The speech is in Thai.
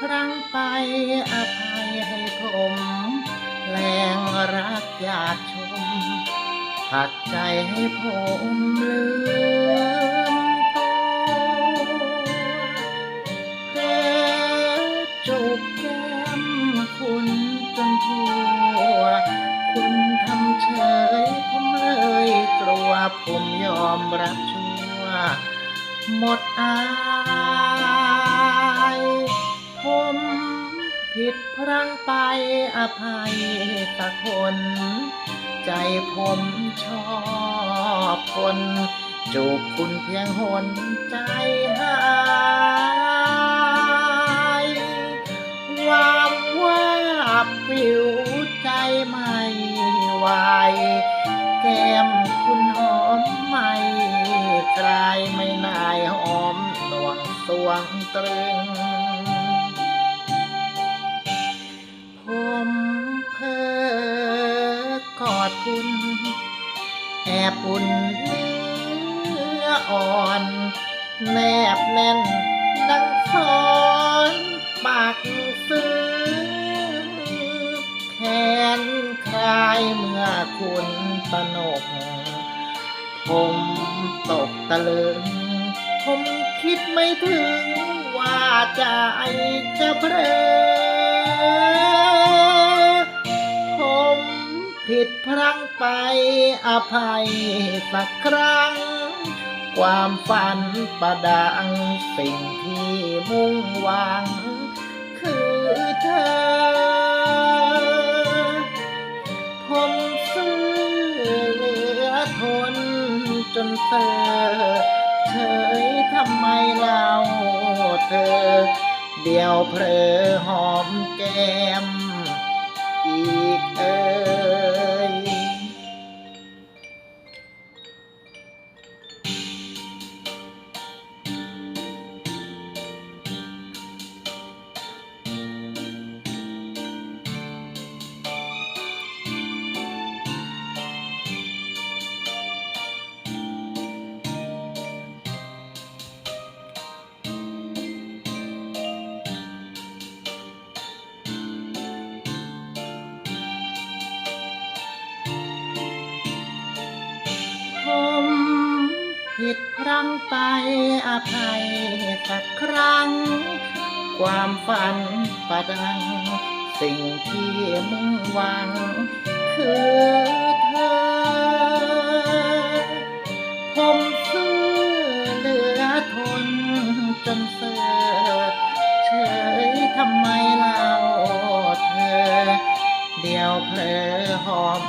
พลั้งไปอภัยให้ผมแรงรักอยากชมผักใจให้ผมลืมตัวเพจูบแก้มคุณจนทั่ว คุณทำเฉยผมเลยกลัวผมยอมรับชั่ว หมดอาย ม ผิดพลังไปอภัยสักคน ใจผมชอบคนจูบคุณเพียงหนใจหายวามว่าปิวใจไม่ไหวแก้มคุณหอมไม่กลายไม่นายหอมหนวงสวงตรึง คุณ แอบอุ่นเนื้ออ่อน แนบแน่นดังคอนปากซื้อแขนคลายเมื่อคุณตนกผมตกตะลึง ผมคิดไม่ถึงว่าใจจะเพลอ ผิดพลั้งไปอภัยสักครั้ง ความฝันประดังสิ่งที่มุ่งหวัง คือเธอ ผมซื้อเหลือทนจนเธอเฉยทำไมเล่าเธอ เดียวเพลอหอมแก้มอีกเอ่ย ผิดพลั้งไปอภัยสักครั้ง ความฝันประดัง สิ่งที่มุ่งหวัง คือเธอ ผมซื้อเหลือทนจนเสือเฉยทำไมเล่าเธอ เดียวเพลอหอม